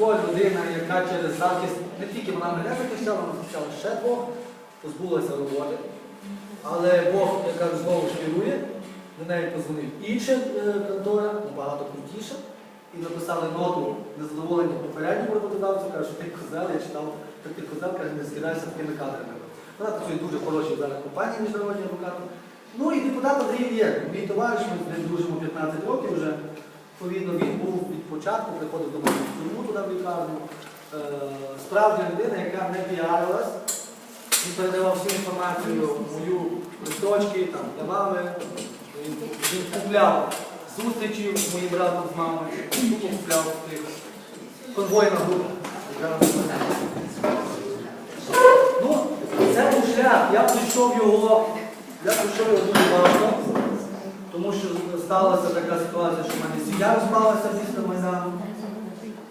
Сколь людина, яка через захист, не тільки вона мене захищала, вона захищала ще двох, позбулася роботи. Але Бог, я кажу, знову ж керує, до неї позвонив інша е, контора, набагато крутіша, і написали ноту незадоволення попередньому роботодавцю, каже, що ти козел, я читав, що ти козел, каже, не скидаєшся такими кадрами. Вона працює дуже хороші зараз компанії міжнародні адвокати. Ну і депутат Андрій є. Мій товариш, ми з ним дружимо 15 років вже. Відповідно, він був від початку, приходив до мене в тюрму туди в лікарню. Е, справді людина, яка не піарилась, він передавав всю інформацію, мою листочки, там, мами. Він, він купляв зустрічі з моїм братом з мамою, купляв тих конвойна група. Ну, це був шлях. Я пройшов його, я пройшов його дуже важко, тому що сталася така ситуація, що в мене сім'я розпалася після Майдану.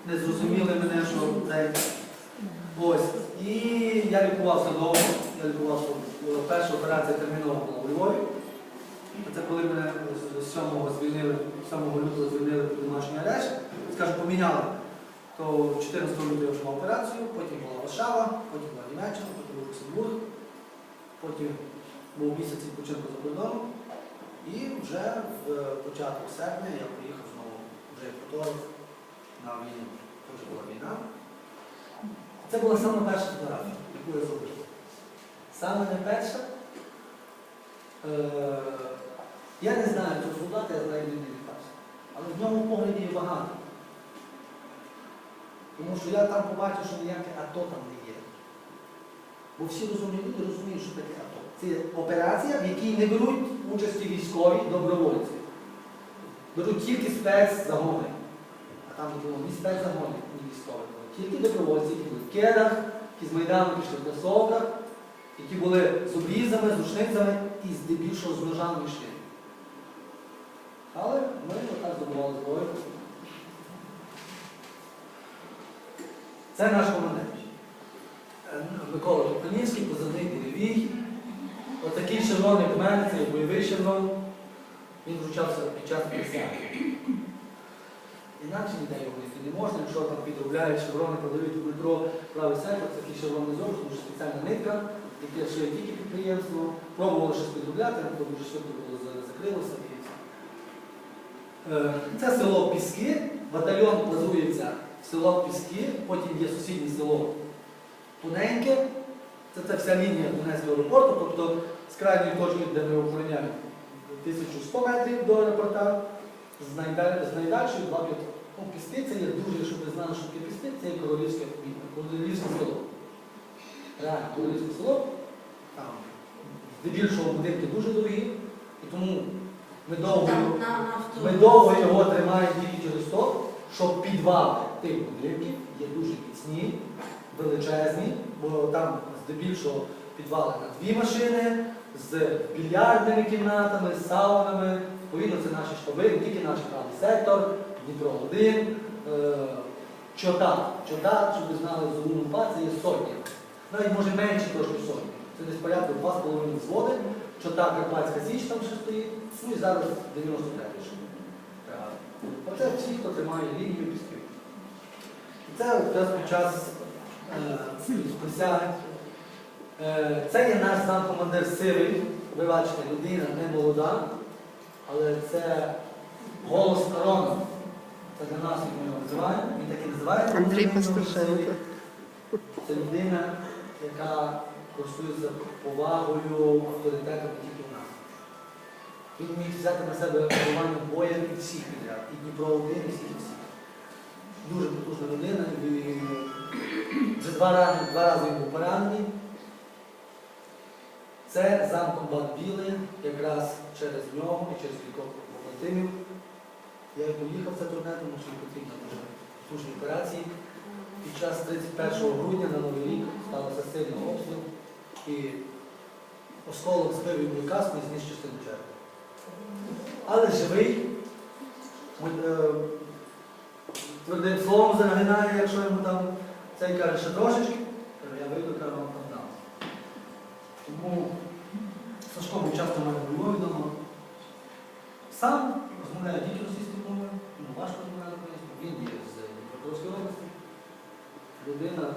Не зрозуміли мене, що це. Ось. І я лікувався довго. Я лікувався. Перша операція термінова була у Львові. Це коли мене з 7 звільнили, 7 лютого звільнили під домашній арешт, скажу, поміняли. То 14 лютого я операцію, потім була Варшава, потім була Німеччина, потім був Люксембург, потім був місяць відпочинку за кордоном. І вже в початку серпня я поїхав знову вже як на війну. Це була війна. Це була саме перша фотографія, яку я зробив. Саме не перша. Е, я не знаю цього солдата, я знаю, він не літався. Але в ньому погляді є багато. Тому що я там побачив, що ніяке АТО там не є. Бо всі розумні люди розуміють, що таке АТО. Це операція, в якій не беруть участі військові добровольці. Беруть тільки спецзагони. А там було ні спецзагонів, ні військових. Тільки добровольці, які були в кедах, які з Майдану пішли в кросовках, які були з обрізами, з рушницями і здебільшого з ножами йшли. Але ми отак здобували зброю. Це наш командир. Е, Микола Топанівський, позивний Деревій. Отакий червоний в мене, це бойовий червон. Він вручався під час присяги. Інакше ніде його знайти не можна, якщо там підробляють шеврони, продають у метро правий сектор, це такий шевронний зовж, тому що спеціальна нитка, яке шиє тільки підприємство. Пробували щось підробляти, то дуже швидко було закрилося. Е, Це село Піски, батальйон базується в село Піски, потім є сусіднє село Туненьке, це, це вся лінія Донецького аеропорту, тобто з крайньої точки, де ми охороняємо 1100 метрів до аеропорта, з, найдаль... з найдальшої 2 Ну, Піски це є дуже, щоб ви знали, що таке Піски, це є королівське, королівське село. Реально, королівське село, там здебільшого будинки дуже дорогі, і тому ми довго, ми довго його тримаємо тільки через те, що підвали тих будинків є дуже міцні, величезні, бо там здебільшого підвали на дві машини з більярдними кімнатами, саунами. Відповідно, це наші штаби, не тільки наш правий сектор, Дніпро 1, е, Чота. Чота, щоб ви знали, з УНПА це є сотня. Навіть може менше трошки сотні. Це десь порядку 2,5 взводи. Чота Карпатська Січ там ще стоїть. Ну і зараз 93 ще. Так. Оце всі, хто тримає лінію пісків. І це якраз під час е, присяги. Е, це є наш сам командир сивий, ви бачите, людина не молода, але це голос народу. Це для нас, як ми його називаємо. Він так і називається. Андрій Пастушенко. Це людина, яка користується повагою, авторитетом тільки в нас. Він міг взяти на себе керування боєм і всіх підряд, і Дніпро один, і всіх і всіх. Дуже потужна людина. і Вже два рази, два рази він був поранений. Це замкомбат Білий, якраз через нього і через кількох побратимів. Я й поїхав це турне, тому що потрібно дуже потужні операції. Під час 31 грудня на Новий рік сталося сильний обстріл і осколок збив йому каску і зніс частину черепа. Але живий, е, твердим словом загинає, якщо йому там цей каже, ще трошечки, я вийду, кажу, вам там. Тому Сашко був часто в мене в Львові вдома. Сам розмовляє тільки російською мовою, йому важко розмовляти українською, він є з Дніпропетровської області. людина.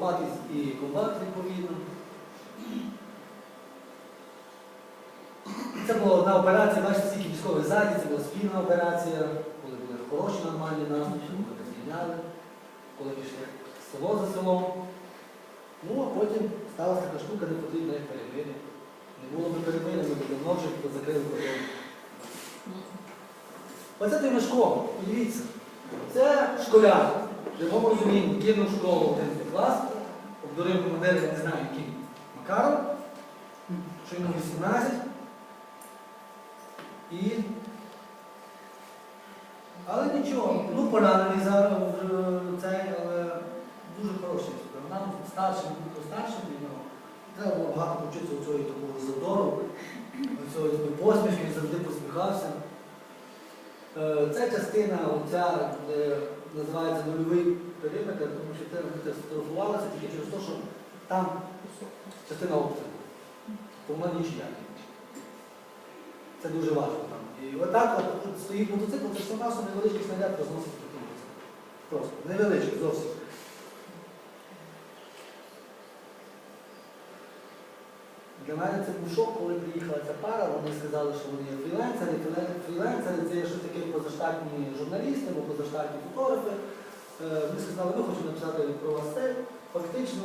Оце і комбат відповідно. Це була одна операція, бачите, стільки військових ззаді, це була спільна операція, коли були хороші нормальні наступи, коли ми звільняли, коли пішли село за селом. Ну, а потім сталася така штука, не потрібна як перемир'я. Не було би перемир'я, ми б давно вже закрили кордон. Оце той Мишко, подивіться. Це школяр. В якому розумінні кинув школу 11 обдурив командира, я не знаю, яким Макаром, що йому 18. І... Але нічого, ну поранений зараз цей, але дуже хороший. Нам старшим, старшим від нього. Треба було багато повчитися у цього такого задору, цього посмішки, він завжди посміхався. Е, Ця частина, оця, називається нульовий периметр, тому що це це тільки через те, що там частина обстрілу. То вона нічия. Це дуже важко там. І отак от, стоїть мотоцикл, це все нас невеличкий снаряд розносить такий мотоцикл. Просто невеличкий зовсім. Для мене це був шок, коли приїхала ця пара, вони сказали, що вони є фрілансери. Фрілансери це є щось таке позаштатні журналісти або позаштатні фотографи. Е, Вони сказали, ми хочемо написати про вас це. Фактично,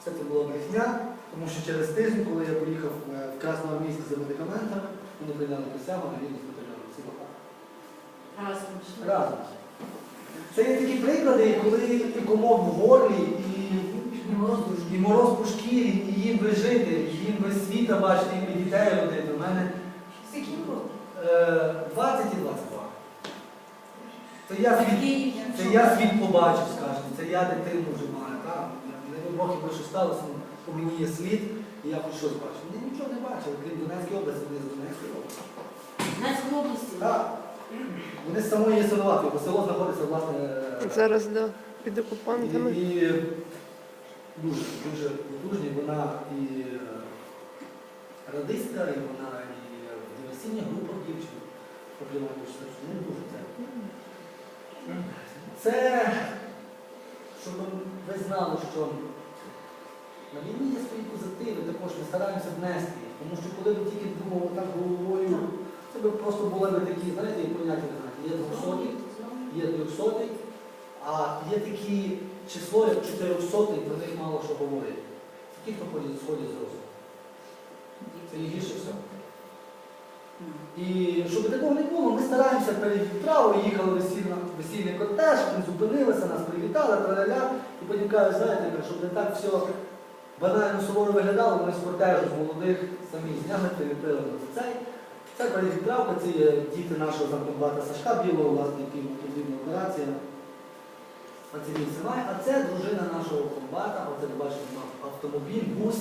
все це була брехня, тому що через тиждень, коли я поїхав е, в Красноармійськ за медикаментами, вони прийняли присягу на рівні з всі покали. Разом. Разом. Це є такі приклади, коли і комок в горлі, і, І мороз і по шкірі, і їм би жити, і їм би світа бачити, їм би дітей родити. У мене Скільки років? е, 20 і 22. Це я світ, це я світ побачив, скажімо, це я дитину вже маю. так? Не років би що сталося, у мені є слід, і я хоч щось бачив. Вони нічого не бачили, крім Донецької області, вони з Донецької області. Донецької області. Так. Вони з самої Ясиноватої, бо село знаходиться, власне, е, Зараз да, під окупантами. І, і дуже, дуже потужні. Вона і е, радистка, і вона і в диверсійних групах дівчин проблематична. Ну, дуже це. Це, щоб ви знали, що на війні є свої позитиви, також ми стараємося внести. їх. Тому що коли ви тільки думали так головою, це би просто були би такі, знаєте, як поняття є двохсоті, є трьохсотий, а є такі число, як 400, про них мало що говорять. Це ті, хто ходять сходять з розуму. Це є гірше всього. І щоб такого не було, ми стараємося перед відправою, їхали весільна, весільний кортеж, зупинилися, нас привітали, траля, і потім кажуть, знаєте, щоб не так все банально суворо виглядало, вони з кортежу з молодих самі зняли, приліпили на цей. Це перевідправка, це є діти нашого замкомбата Сашка Білого, власне, який потрібна операція. А це він має. А це дружина нашого комбата, оце ви бачите, автомобіль, бус.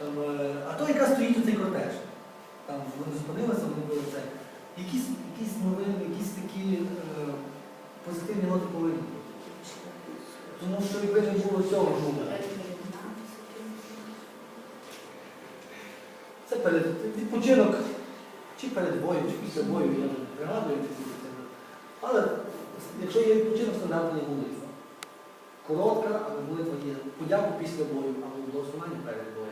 Е, а то яка стоїть у цей кортеж. Там вони зупинилися, вони були це. Якісь, якісь новини, якісь такі е, позитивні ноти повинні бути. Тому що якби не було цього жука. Це перед відпочинок чи перед боєм, чи після бою, я пригадую. ці це. Але якщо є відпочинок, стандартна є молитва. Коротка, але молитва є подяку після бою, або благословення перед боєм.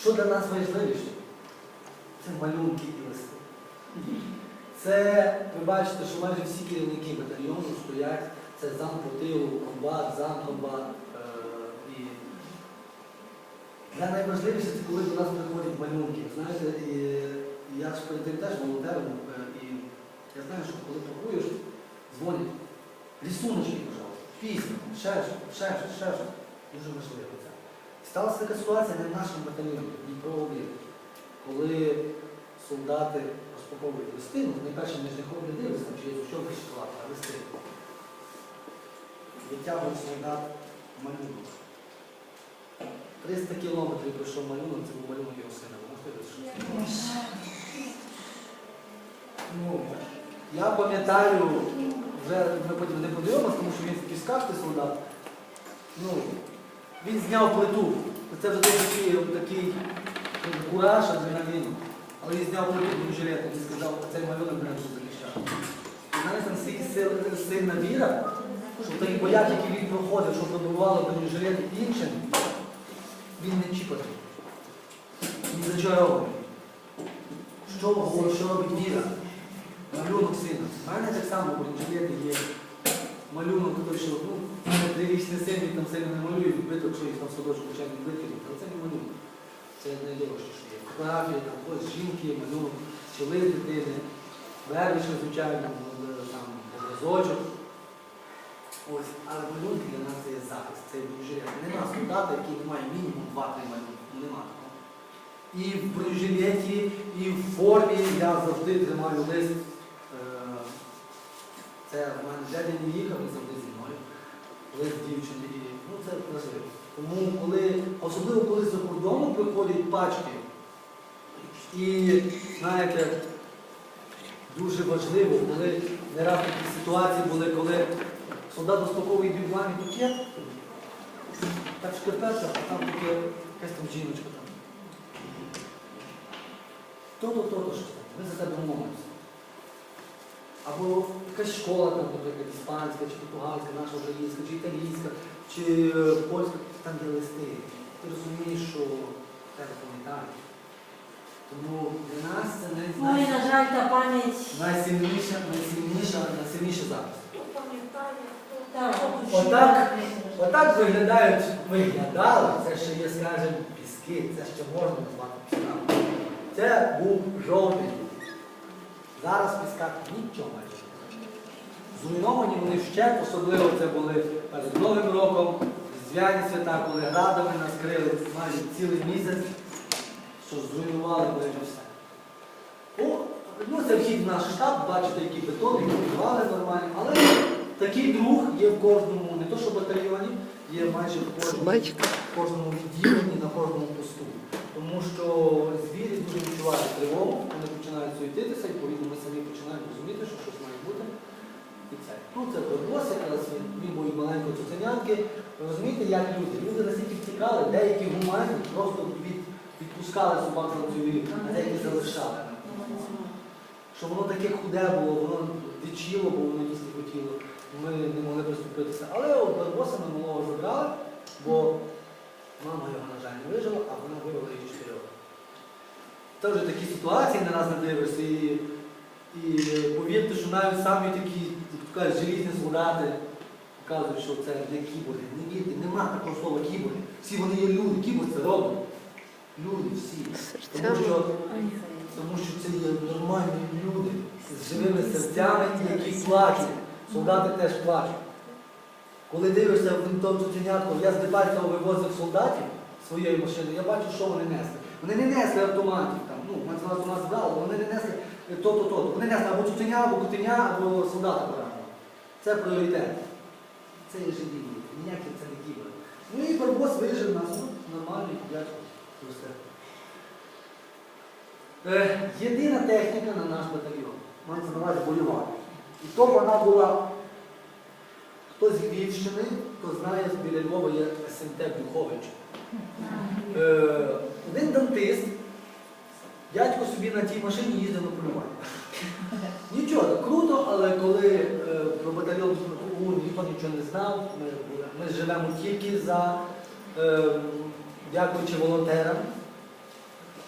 Що для нас важливіше? Це малюнки і листи. Це, ви бачите, що майже всі керівники батальйону стоять, це зам по тилу, комбат, зам комбат. Е, і для найважливіше це коли до нас приходять малюнки. Знаєте, і я ж перед тим теж волонтером, е, і я знаю, що коли пакуєш, дзвонять. Рисуночки, пожалуйста, пісня, ще щось, ще щось, ще щось. Дуже важливо це. Сталася така ситуація не в нашому батальйоні, в Дніпро 1 коли солдати розпаковують листи, ну, найперше між них не дивляться, чи є що шоколад, а листи. Витягують солдат малюнок. 300 кілометрів пройшов малюнок, це був малюнок його сина. Ну, я пам'ятаю, вже ми потім не подивимося, тому що він в пісках той солдат. Ну, він зняв плиту. Це вже такий, такий кураж, адреналін. але він зняв потім жилет і сказав, цей малюнок мене буде захищати. І знаєте, настільки сил- сильна віра, що той бояк, який він проходив, що пробувало бронежилет іншим, він не чіпати. Він зачарований. Що говорить, що робить віра? Малюнок сина. У мене так само в бронежилеті є малюнок, той, що ну, в мене трирічний син, там сильно не малює, відбиток, що їх там садочку вчать викинуть. Але це не малюнок. Це найдорожче, що є. Фотографії, там, ось жінки, малюнок, чоли дитини, вервичка, звичайно, е, там, образочок. Ось, але малюнки для нас це є захист, це бронежилет. Нема солдата, який не має мінімум 2-3 малюнки. Нема такого. І в бронежилеті, і в формі я завжди тримаю лист. Е, Це в мене дядя не їхав, він завжди. Лист дівчини. І, Ну це важливо. Тому коли, особливо коли за кордону приходять пачки, і знаєте, дуже важливо, коли не раз такі ситуації були, коли солдат розпаковує бігвамі пакет, так шкарпетка, а там таке якась там жіночка там. То-то, то-то, що ми за тебе молимося. Або якась школа, там, наприклад, іспанська, чи португальська, наша українська, чи італійська, чи е, польська, там є листи. Ти розумієш, що тебе пам'ятають. Тому для нас це не Ну на жаль, та пам'ять. найсильніша, найсильніша, найсильніша запис. Так, Отак, отак виглядають, виглядали, це ще є, скажімо, піски, це ще можна назвати пісками. Це був жовтий. Зараз в пісках нічого немає. Зруйновані вони вщент, особливо це були перед Новим роком, зв'яні свята, коли градами нас крили майже цілий місяць, що зруйнували майже все. О, ну це вхід в наш штаб, бачите, які бетони, які підвали нормальні, але такий друг є в кожному, не то що батальйоні, є майже в кожному, в кожному відділенні, на кожному посту. Тому що звірі дуже відчувають тривогу, вони починають суетитися, і самі починаємо розуміти, що щось має бути. І це. Ну це Барбос, якраз він, він маленької цуценянки. Розумієте, як люди? Люди настільки втікали, деякі гуманні просто від, відпускали собак на цю віру, а деякі залишали. Що воно таке худе було, воно відчило, бо воно їсти хотіло. Ми не могли приступитися. Але Барбоса ми малого забрали, бо мама його, на жаль, не вижила, а вона вивела її чотирьох. Це вже такі ситуації на нас не дивишся. І повірте, що навіть самі такі, як то кажуть, желізні солдати кажуть, що це не кіборги. Не вірте, нема такого слова кіборги. Всі вони є люди, кіборг це робить. Люди всі. Тому що, тому що це є нормальні люди з живими серцями, які плачуть. Солдати теж плачуть. Коли дивишся в тому цуценятку, я з Дебальцева вивозив солдатів своєю машиною, я бачу, що вони несли. Вони не несли автоматів, там, ну, ми з автомат збирали, вони не несли то-то, то-то. Вони несли або цуценя, або котеня, або солдата пораненого. Це пріоритет. Це є живі люди, ніякі це не кібери. Ну і Барбос вижив нас, ну, нормальний дядько. Е, єдина техніка на наш батальйон. Мається на увазі бойова. І то вона була, хто з Львівщини, хто знає, біля Львова є СМТ Духович. Е, один дантист, дядько собі на тій машині їздив на полювання. Нічого, круто, але коли е, про батальйон УН ніхто нічого не знав, ми, живемо тільки за, е, дякуючи волонтерам.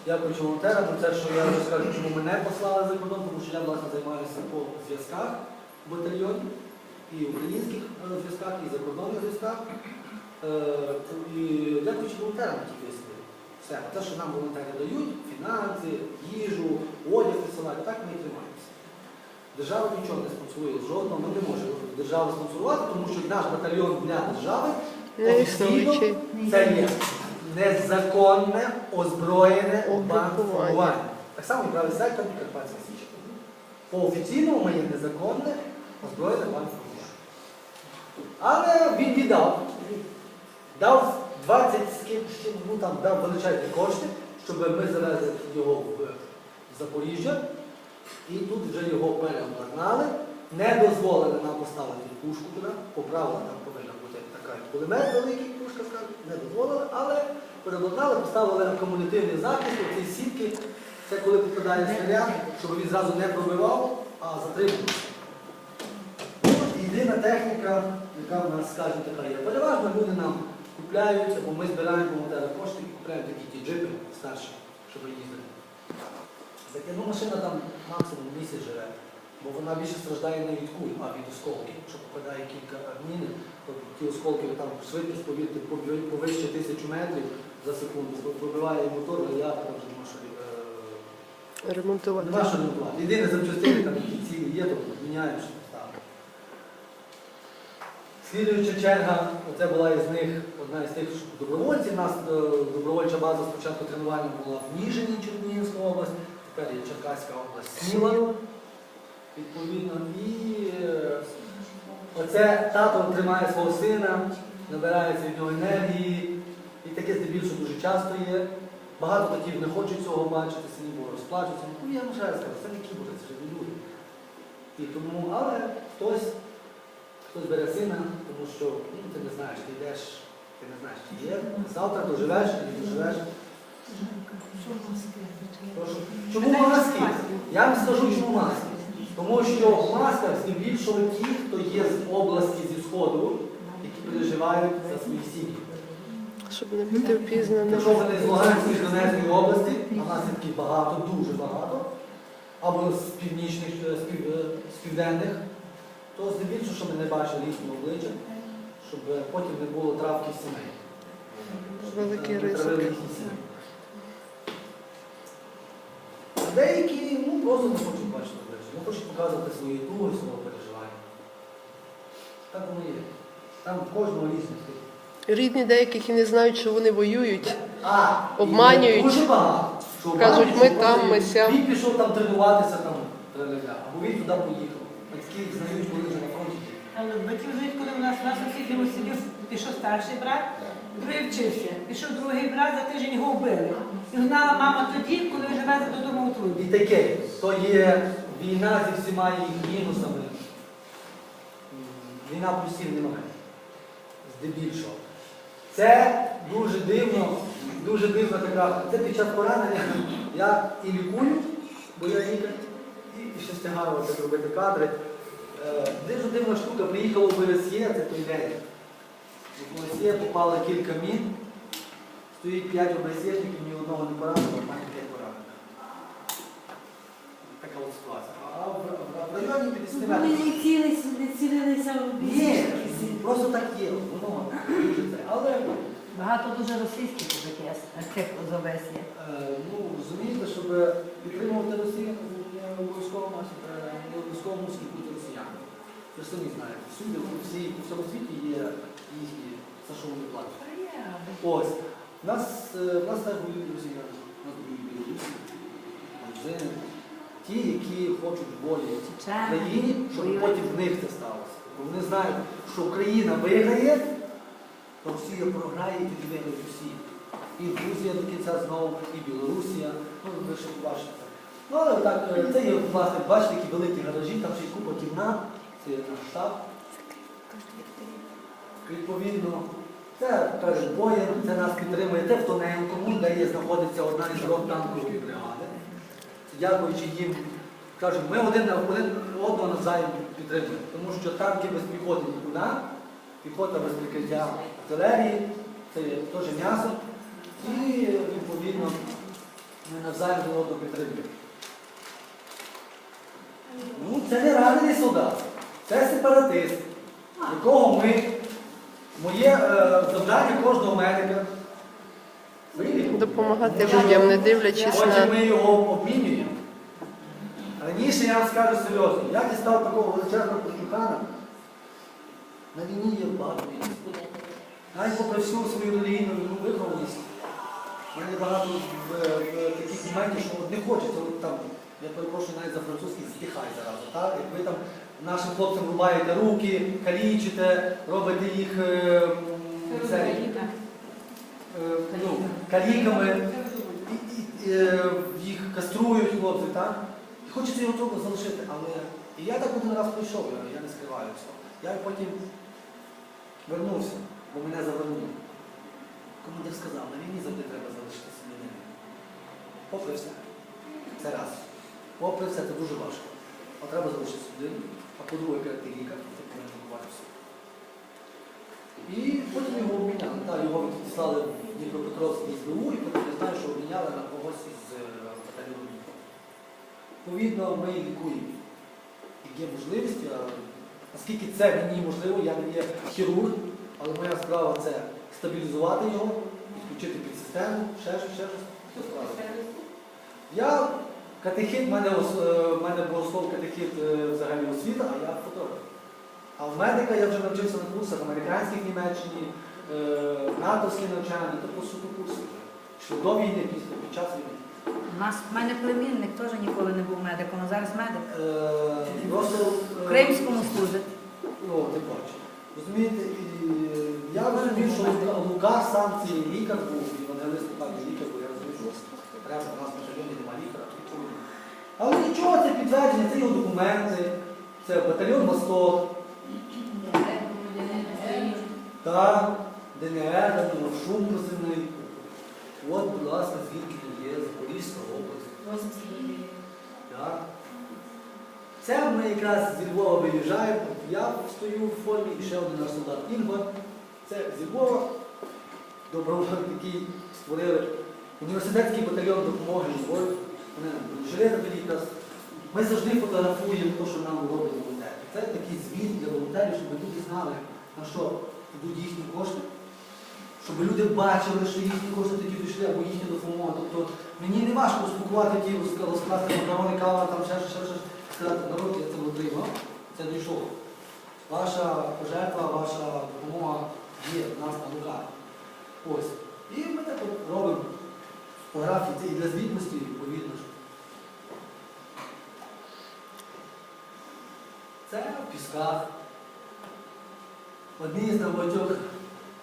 Дякуючи волонтерам, те, що я вже скажу, чому мене послали за кордон, тому що я власне займаюся по зв'язках в батальйоні, і українських е, зв'язках, і закордонних зв'язках. І дякуючи волонтерам тільки. Все. Те, що нам волонтери дають, фінанси, їжу, одяг присилають, так ми і тримаємося. Держава нічого не спонсорує жодного, ми не можемо державу спонсорувати, тому що наш батальйон для держави існуючий. це є незаконне озброєне банкування. Так само і правий сектор і Карпатська Січ. По офіційному ми є незаконне озброєне банкування. Але він віддав. Дав 20 з ким, ну там дав величезні кошти, щоб ми завезли його в Запоріжжя. І тут вже його переобладнали. Не дозволили нам поставити пушку туди, по правилам там повинна бути така кулемет великий, пушка не дозволили, але переобладнали, поставили акумулятивний захист, оці сітки Це коли попадає снаряд, щоб він зразу не пробивав, а затримувався. Ну, Єдина техніка, яка в нас, скажімо, така є. Переважно люди нам купляють, або ми збираємо волонтери кошти і купляємо такі ті джипи старші, щоб їздити. Таке, ну машина там максимум місяць живе, бо вона більше страждає не від куль, а від осколків. Якщо попадає кілька міни, то ті осколки там швидкість повірте пові- повище тисячу метрів за секунду, пробиває мотор, радіатор, вже нема що е, Ремонтувати. Ремонтувати. Єдине запчастини там які цілі є, то ставимо. Слідуюча черга, оце була із них одна із тих добровольців. У нас е, добровольча база спочатку тренування була в Ніжині, Чернігівська область, тепер є Черкаська область Сміла. Відповідно, і е, оце тато тримає свого сина, набирається від нього енергії, і таке здебільшого дуже часто є. Багато таких не хочуть цього бачити, сині бо розплачуться. Ну, я вже кажу, це не кібори, це живі люди. І тому, але хтось, хтось бере сина, тому що ну, ти не знаєш, ти йдеш, ти не знаєш, чи є. Завтра доживеш, не доживеш. Прошу. Чому маски? Я вам скажу, чому маски. Тому що в масках здебільшого ті, хто є з області зі Сходу, які переживають за свої сім'ї. Щоб не бути впізнаним. Якщо вони з Луганської з Донецької області, а в нас є багато, дуже багато, або з північних, е, е, з південних, то здебільшого, щоб не бачили їхнього обличчя, щоб потім не було травки в сімей. Великий ризик. А Деякі ну, просто не хочуть бачити обличчя, не хочуть показувати свої туги, свого переживання. Так воно є. Там кожного різних. Рідні деяких і не знають, що вони воюють. А, і Обманюють. Дуже багато. Що Кажуть, ми що там, ми сям. Він пішов там тренуватися там, або він туди поїхав. Батьки знають, Але батьків знають, коли у нас у сусідньому селі пішов старший брат, другий вчився. Пішов другий брат, за тиждень його вбили. І гнала мама тоді, коли вже везли додому у І таке, то є війна зі всіма її мінусами. Війна плюсів немає. Здебільшого. Це дуже дивно, дуже дивна така. Це під час поранення я і лікую, бо я лікар, і ще встигаю робити кадри. Е, Дуже дивна штука, приїхало в ОСЄ, це той день. В ОСЄ попало кілька мін, стоїть 5 ОБСЄшників, ні одного не поранено, а має 5 поранених. Така от ситуація. А в, районі 50 Вони метрів. не цілилися, не цілилися в Ні, бійці. просто так є, воно дуже це. Але Багато дуже російських таке, тих з ОБС е, ну, розумієте, щоб підтримувати Росію, не обов'язково е, не обов'язково мусить бути. Ви ж самі знаєте, всюди, по по всьому світі є їхні, що вони. Ось. У нас, е, в нас так воюють росіяни. У нас воюють білорусі, грузини. Ті, які хочуть волі країні, щоб потім в них це сталося. Бо вони знають, що Україна виграє, то Росія програє і тоді виграють всі. І Грузія до кінця знову, і Білорусія. Ну, ви ж бачите. Ну, але так, е, це є, власне, бачите, які великі гаражі, там ще й купа кімнат, це наш штаб. Відповідно, це перед боєм, це нас підтримує те в Тоненкому, де є, знаходиться одна із рот танкової бригади. Дякуючи їм, кажуть, ми один один одного навзаєм підтримуємо. Тому що танки без піхоти нікуди, піхота без прикриття артилерії, це теж м'ясо. І відповідно ми навзаєм одного підтримуємо. Ну, це не ранений солдат, це сепаратист, якого ми, моє е, завдання кожного медика. Допомагати людям, не дивлячись Потім на ми його обмінюємо. Раніше я вам скажу серйозно, я дістав такого величезного пощухана. На війні є багато війни. Навіть попри всю свою релігійну ну, вихованість, в мене багато в, в таких моментів, що не хочеться, там, я перепрошую навіть за французький стихай зразу. Так? Як там нашим хлопцям рубаєте руки, калічите, робите їх е, це, е, ну, каліками, і, і, е, їх каструють хлопці, так? І хочеться його трохи залишити, але і я так один раз прийшов, я, я не скриваю цього. Я потім вернувся, бо мене завернули. Командир сказав, на війні завжди треба залишитися людиною. Попри все. Це раз. Попри все, це дуже важко. А треба залишитися один, а по-друге, п'яти лікар, це повинен. І потім його обміняли. Так, його відслали в Дніпропетровський СБУ, і потім я знаю, що обміняли на когось із е, батальйону. Дніпро. Відповідно, ми лікуємо. Як Є можливість, а наскільки це мені можливо, я не є хірург, але моя справа це стабілізувати його, підключити під систему, ще щось, ще щось. Я катехіт, в мене, е, в мене богослов катехіт е, взагалі освіта, а я фотограф. А в медика я вже навчився на курсах американських в Німеччині, е, натовські навчання, тобто суто курси. Йшли до війни, після під час війни. У нас в мене племінник теж ніколи не був медиком, а зараз медик. В Кримському служить. О, ти бачиш. Розумієте, і я розумів, що Лука- сам цей лікар був, евангелист Лука не лікар, бо я розумів, що прямо у нас в батальйоні немає. Але нічого, це підтвердження, це його документи, це батальйон Восток, та ДНР, шум позивний. От, будь ласка, звідки тут є Запорізька область. Так. Це ми якраз зі Львова виїжджаємо. Я стою в формі і ще один наш солдат Інва. Це зі Львова. Добровольці, який створили університетський батальйон допомоги Львові. Жили тоді. Ми завжди фотографуємо те, що нам роблять волонтери. Це такий звіт для волонтерів, щоб люди знали, на що йдуть їхні кошти. Щоб люди бачили, що їхні кошти тоді дійшли, або їхня допомога. Тобто мені не важко спілкувати ті, розк- розкласти макарони, кава, там ще, ще, ще, сказати, народ, я це отримав, це дійшло. Ваша пожертва, ваша допомога є в нас на руках. Ось. І ми так робимо фотографії, це і для звітності, відповідно. Це в пісках. Одні з небагатьох,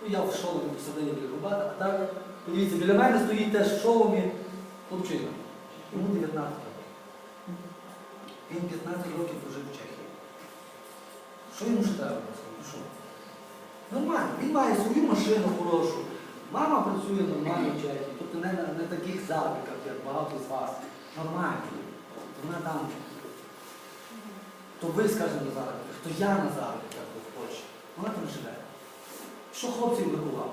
ну я в шоломі посередині біля Рубата, а так, подивіться, біля мене стоїть теж в шоломі хлопчина. Йому 19 років. Він 15 років прожив в Чехії. Що йому ще треба що? Нормально, він має свою машину хорошу. Мама працює нормально Чехії, тобто не на не таких заробітках, як багато з вас. Нормально. Вона там. То ви, скажімо, на заробітках, то я на заробітках в Польщі. Вона там живе. Що хлопців виховав?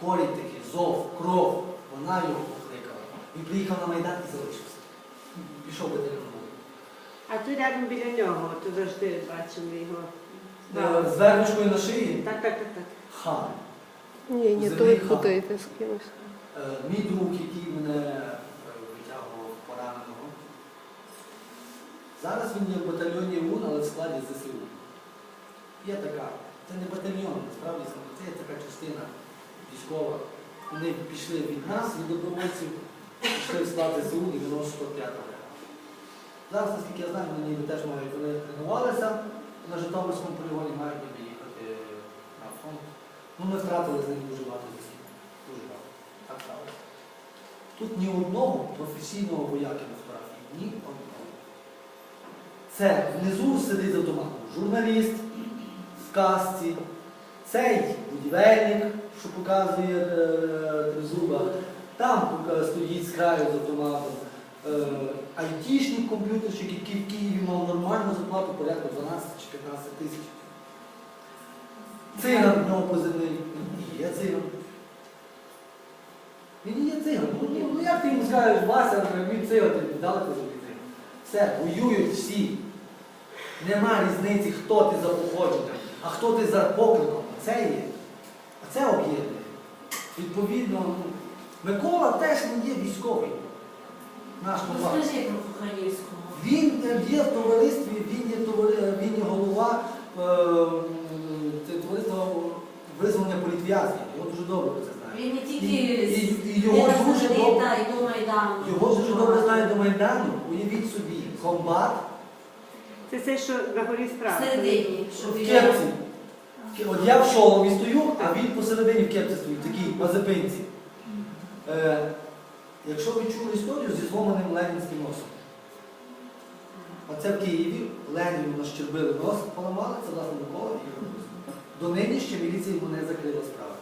Корінь такий, зов, кров. Вона його покликала. Він приїхав на Майдан і залишився. Пішов би батальйон. А тут рядом біля нього, то завжди бачимо його. Е, З вервичкою на шиї. Так, так, так, так. Хан. Ні, ні, то ви путаєте з кимось. Е, Мій друг, який мене е, витягував пораненого. Зараз він є в батальйоні УН, але в складі ЗСУ. Є така. Це не батальйон, насправді це є така частина військова. Вони пішли від нас, від добровольців, пішли в склад ЗСУ 95-го. Зараз, наскільки я знаю, вони теж мають, тренувалися на Житомирському полігоні, мають Ну, ми втратили з ним дуже багато зв'язків. Дуже багато. Так сталося. Тут ні одного професійного вояки на фотографії. Ні одного. Це внизу сидить з автоматом. Журналіст в касці, цей будівельник, що показує е, там стоїть з краю з автоматом. Е, айтішник, комп'ютерщик, який в Києві мав нормальну зарплату порядку 12 чи 15 тисяч. Циган в нього позивний. І є циган. Він є циган. Ну, ну, ну як ти йому скажеш, Вася, він циган, ти дали тобі циган. Все, воюють всі. Нема різниці, хто ти за походженням, а хто ти за покликом. Це є. А це об'єднує. Відповідно, ну, Микола теж не є військовий. Наш комбат. Розкажи про Кухарівського. Він е, є в товаристві, він є, товари- він є голова е, товариство визволення політв'язнів. Його дуже добре про це знає. Він не тільки і, і його дуже добре, та і до Майдану. його дуже добре знають до Майдану. Уявіть собі, комбат Це все, що на горі справа. Всередині, в кепці. От я в шоломі стою, а він посередині в кепці стоїть, такий по зипинці. Е, якщо ви чули історію зі зломаним ленінським носом. Оце в Києві Леніну нащербили нос, поламали, це власне Микола і. До нині ще міліція йому не закрила справу.